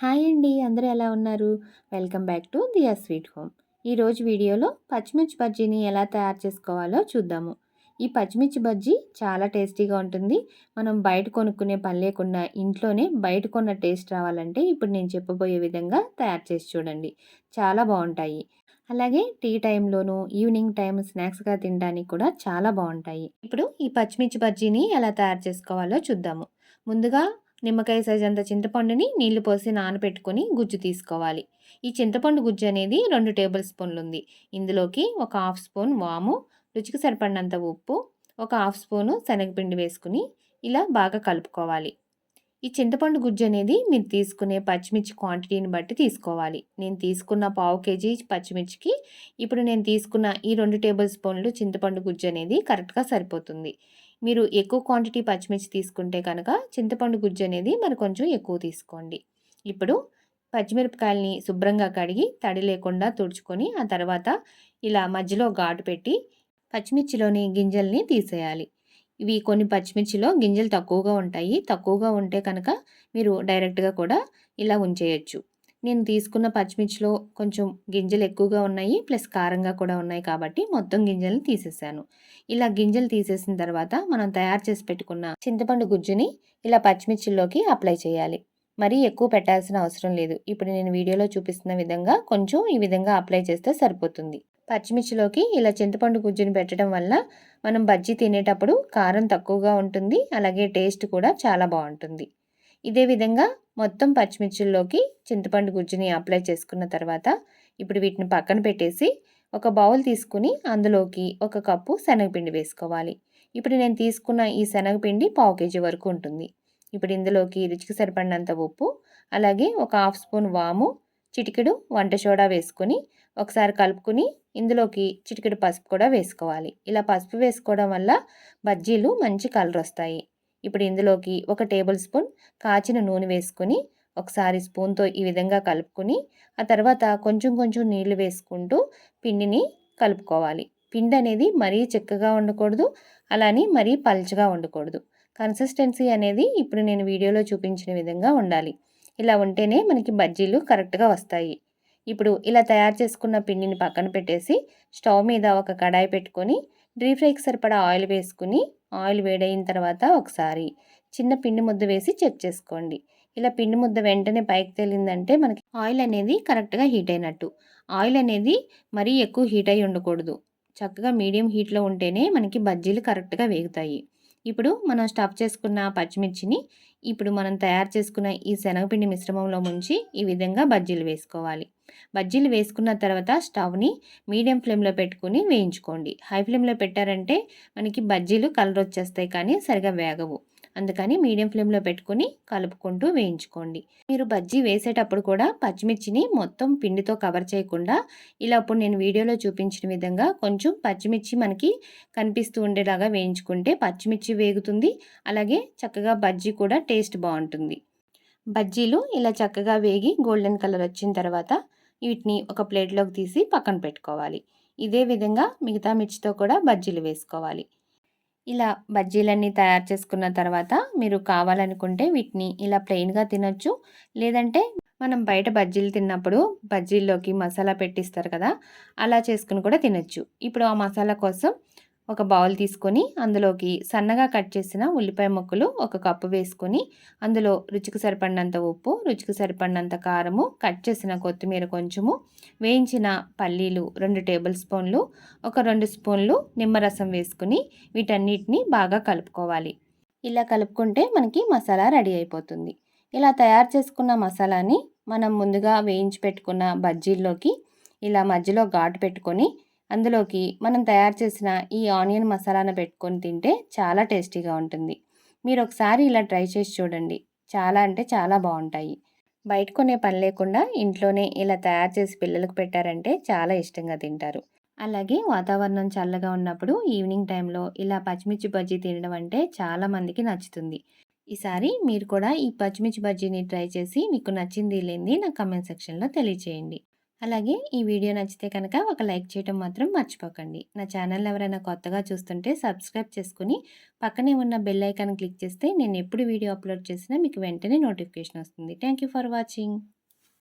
Hi అండి అందరూ ఎలా ఉన్నారు? Welcome back to Diya sweet home. ఈరోజు వీడియోలో పచ్చిమిర్చి బజ్జీని ఎలా తయారు చేసుకోవాలో చూద్దాము. ఈ పచ్చిమిర్చి బజ్జీ చాలా టేస్టీగా ఉంటుంది. మనం బయట కొనుక్కునే పని లేకుండా ఇంట్లోనే బయట కొన్న టేస్ట్ రావాలంటే ఇప్పుడు నేను చెప్పబోయే విధంగా తయారు చేసి చూడండి. చాలా బాగుంటాయి. అలాగే టీ టైంలోనూ ఈవినింగ్ టైం స్నాక్స్గా తినడానికి కూడా చాలా బాగుంటాయి. ఇప్పుడు ఈ పచ్చిమిర్చి బజ్జీని ఎలా తయారు చేసుకోవాలో చూద్దాము. ముందుగా నిమ్మకాయ సైజ్ అంత చింతపండుని నీళ్ళు పోసి నానబెట్టుకొని గుజ్జు తీసుకోవాలి. ఈ చింతపండు గుజ్జు అనేది రెండు టేబుల్ స్పూన్లు ఉంది ఇందులోకి ఒక హాఫ్ స్పూన్ వాము రుచికి సరిపడినంత ఉప్పు ఒక హాఫ్ స్పూను శనగపిండి వేసుకుని ఇలా బాగా కలుపుకోవాలి. ఈ చింతపండు గుజ్జు అనేది మీరు తీసుకునే పచ్చిమిర్చి క్వాంటిటీని బట్టి తీసుకోవాలి. నేను తీసుకున్న పావు కేజీ పచ్చిమిర్చికి ఇప్పుడు నేను తీసుకున్న ఈ రెండు టేబుల్ స్పూన్లు చింతపండు గుజ్జు అనేది కరెక్ట్గా సరిపోతుంది. మీరు ఎక్కువ క్వాంటిటీ పచ్చిమిర్చి తీసుకుంటే కనుక చింతపండు గుజ్జు అనేది మరి కొంచెం ఎక్కువ తీసుకోండి. ఇప్పుడు పచ్చిమిరపకాయలని శుభ్రంగా కడిగి తడి లేకుండా తుడుచుకొని ఆ తర్వాత ఇలా మధ్యలో ఘాటు పెట్టి పచ్చిమిర్చిలోని గింజల్ని తీసేయాలి. ఇవి కొన్ని పచ్చిమిర్చిలో గింజలు తక్కువగా ఉంటాయి. తక్కువగా ఉంటే కనుక మీరు డైరెక్ట్గా కూడా ఇలా ఉంచేయచ్చు. నేను తీసుకున్న పచ్చిమిర్చిలో కొంచెం గింజలు ఎక్కువగా ఉన్నాయి ప్లస్ కారంగా కూడా ఉన్నాయి కాబట్టి మొత్తం గింజలను తీసేసాను. ఇలా గింజలు తీసేసిన తర్వాత మనం తయారు చేసి పెట్టుకున్న చింతపండు గుజ్జుని ఇలా పచ్చిమిర్చిలోకి అప్లై చేయాలి. మరీ ఎక్కువ పెట్టాల్సిన అవసరం లేదు. ఇప్పుడు నేను వీడియోలో చూపిస్తున్న విధంగా కొంచెం ఈ విధంగా అప్లై చేస్తే సరిపోతుంది. పచ్చిమిర్చిలోకి ఇలా చింతపండు గుజ్జుని పెట్టడం వల్ల మనం బజ్జీ తినేటప్పుడు కారం తక్కువగా ఉంటుంది అలాగే టేస్ట్ కూడా చాలా బాగుంటుంది. ఇదే విధంగా మొత్తం పచ్చిమిర్చిల్లోకి చింతపండు గుజ్జుని అప్లై చేసుకున్న తర్వాత ఇప్పుడు వీటిని పక్కన పెట్టేసి ఒక బౌల్ తీసుకుని అందులోకి ఒక కప్పు శనగపిండి వేసుకోవాలి. ఇప్పుడు నేను తీసుకున్న ఈ శనగపిండి పావు కేజీ వరకు ఉంటుంది. ఇప్పుడు ఇందులోకి రుచికి సరిపడినంత ఉప్పు అలాగే ఒక హాఫ్ స్పూన్ వాము చిటికెడు వంట సోడా వేసుకొని ఒకసారి కలుపుకుని ఇందులోకి చిటికెడు పసుపు కూడా వేసుకోవాలి. ఇలా పసుపు వేసుకోవడం వల్ల బజ్జీలు మంచి కలర్ వస్తాయి ఇప్పుడు ఇందులోకి ఒక టేబుల్ స్పూన్ కాచిన నూనె వేసుకొని ఒకసారి స్పూన్తో ఈ విధంగా కలుపుకొని ఆ తర్వాత కొంచెం కొంచెం నీళ్ళు వేసుకుంటూ పిండిని కలుపుకోవాలి. పిండి అనేది మరీ చిక్కగా ఉండకూడదు అలానే మరీ పల్చగా ఉండకూడదు. కన్సిస్టెన్సీ అనేది ఇప్పుడు నేను వీడియోలో చూపించిన విధంగా ఉండాలి. ఇలా ఉంటేనే మనకి బజ్జీలు కరెక్ట్గా వస్తాయి. ఇప్పుడు ఇలా తయారు చేసుకున్న పిండిని పక్కన పెట్టేసి స్టవ్ మీద ఒక కడాయి పెట్టుకొని డీప్ ఫ్రైకి సరిపడా ఆయిల్ వేసుకుని ఆయిల్ వేడైన తర్వాత ఒకసారి చిన్న పిండి ముద్ద వేసి చెక్ చేసుకోండి. ఇలా పిండి ముద్ద వెంటనే పైకి తేలిందంటే మనకి ఆయిల్ అనేది కరెక్ట్గా హీట్ అయినట్టు. ఆయిల్ అనేది మరీ ఎక్కువ హీట్ అయి ఉండకూడదు. చక్కగా మీడియం హీట్లో ఉంటేనే మనకి బజ్జీలు కరెక్ట్గా వేగుతాయి. ఇప్పుడు మనం స్టఫ్ చేసుకున్న పచ్చిమిర్చిని ఇప్పుడు మనం తయారు చేసుకున్న ఈ శనగపిండి మిశ్రమంలో ముంచి ఈ విధంగా బజ్జీలు వేసుకోవాలి. బజ్జీలు వేసుకున్న తర్వాత స్టవ్ని మీడియం ఫ్లేమ్లో పెట్టుకుని వేయించుకోండి. హై ఫ్లేమ్లో పెట్టారంటే మనకి బజ్జీలు కలర్ వచ్చేస్తాయి కానీ సరిగా వేగవు. అందుకని మీడియం ఫ్లేమ్లో పెట్టుకుని కలుపుకుంటూ వేయించుకోండి. మీరు బజ్జీ వేసేటప్పుడు కూడా పచ్చిమిర్చిని మొత్తం పిండితో కవర్ చేయకుండా ఇలా ఇప్పుడు నేను వీడియోలో చూపించిన విధంగా కొంచెం పచ్చిమిర్చి మనకి కనిపిస్తూ ఉండేలాగా వేయించుకుంటే పచ్చిమిర్చి వేగుతుంది అలాగే చక్కగా బజ్జీ కూడా టేస్ట్ బాగుంటుంది. బజ్జీలు ఇలా చక్కగా వేగి గోల్డెన్ కలర్ వచ్చిన తర్వాత వీటిని ఒక ప్లేట్లోకి తీసి పక్కన పెట్టుకోవాలి. ఇదే విధంగా మిగతా మిర్చితో కూడా బజ్జీలు వేసుకోవాలి. ఇలా బజ్జీలన్నీ తయారు చేసుకున్న తర్వాత మీరు కావాలనుకుంటే వీటిని ఇలా ప్లెయిన్గా తినొచ్చు. లేదంటే మనం బయట బజ్జీలు తిన్నప్పుడు బజ్జీల్లోకి మసాలా పెట్టిస్తారు కదా అలా చేసుకుని కూడా తినచ్చు. ఇప్పుడు ఆ మసాలా కోసం ఒక బౌల్ తీసుకొని అందులోకి సన్నగా కట్ చేసిన ఉల్లిపాయ ముక్కలు ఒక కప్పు వేసుకొని అందులో రుచికి సరిపడినంత ఉప్పు రుచికి సరిపడినంత కారము కట్ చేసిన కొత్తిమీర కొంచెము వేయించిన పల్లీలు రెండు టేబుల్ స్పూన్లు ఒక రెండు స్పూన్లు నిమ్మరసం వేసుకుని వీటన్నిటిని బాగా కలుపుకోవాలి. ఇలా కలుపుకుంటే మనకి మసాలా రెడీ అయిపోతుంది. ఇలా తయారు చేసుకున్న మసాలాని మనం ముందుగా వేయించి పెట్టుకున్న బజ్జీల్లోకి ఇలా మధ్యలో ఘాటు పెట్టుకొని అందులోకి మనం తయారు చేసిన ఈ ఆనియన్ మసాలాను పెట్టుకొని తింటే చాలా టేస్టీగా ఉంటుంది. మీరు ఒకసారి ఇలా ట్రై చేసి చూడండి. చాలా అంటే చాలా బాగుంటాయి. బయట కొనే పని లేకుండా ఇంట్లోనే ఇలా తయారు చేసి పిల్లలకు పెట్టారంటే చాలా ఇష్టంగా తింటారు. అలాగే వాతావరణం చల్లగా ఉన్నప్పుడు ఈవినింగ్ టైంలో ఇలా పచ్చిమిర్చి బజ్జీ తినడం అంటే చాలా మందికి నచ్చుతుంది. ఈసారి మీరు కూడా ఈ పచ్చిమిర్చి బజ్జీని ట్రై చేసి మీకు నచ్చింది లేనిది నా కమెంట్ సెక్షన్లో తెలియచేయండి. అలాగే ఈ వీడియో నచ్చితే కనుక ఒక లైక్ చేయడం మాత్రం మర్చిపోకండి. నా ఛానల్ ఎవరైనా కొత్తగా చూస్తుంటే సబ్స్క్రైబ్ చేసుకుని పక్కనే ఉన్న బెల్ ఐకాన్ క్లిక్ చేస్తే నేను ఎప్పుడు వీడియో అప్లోడ్ చేసినా మీకు వెంటనే నోటిఫికేషన్ వస్తుంది. Thank for watching.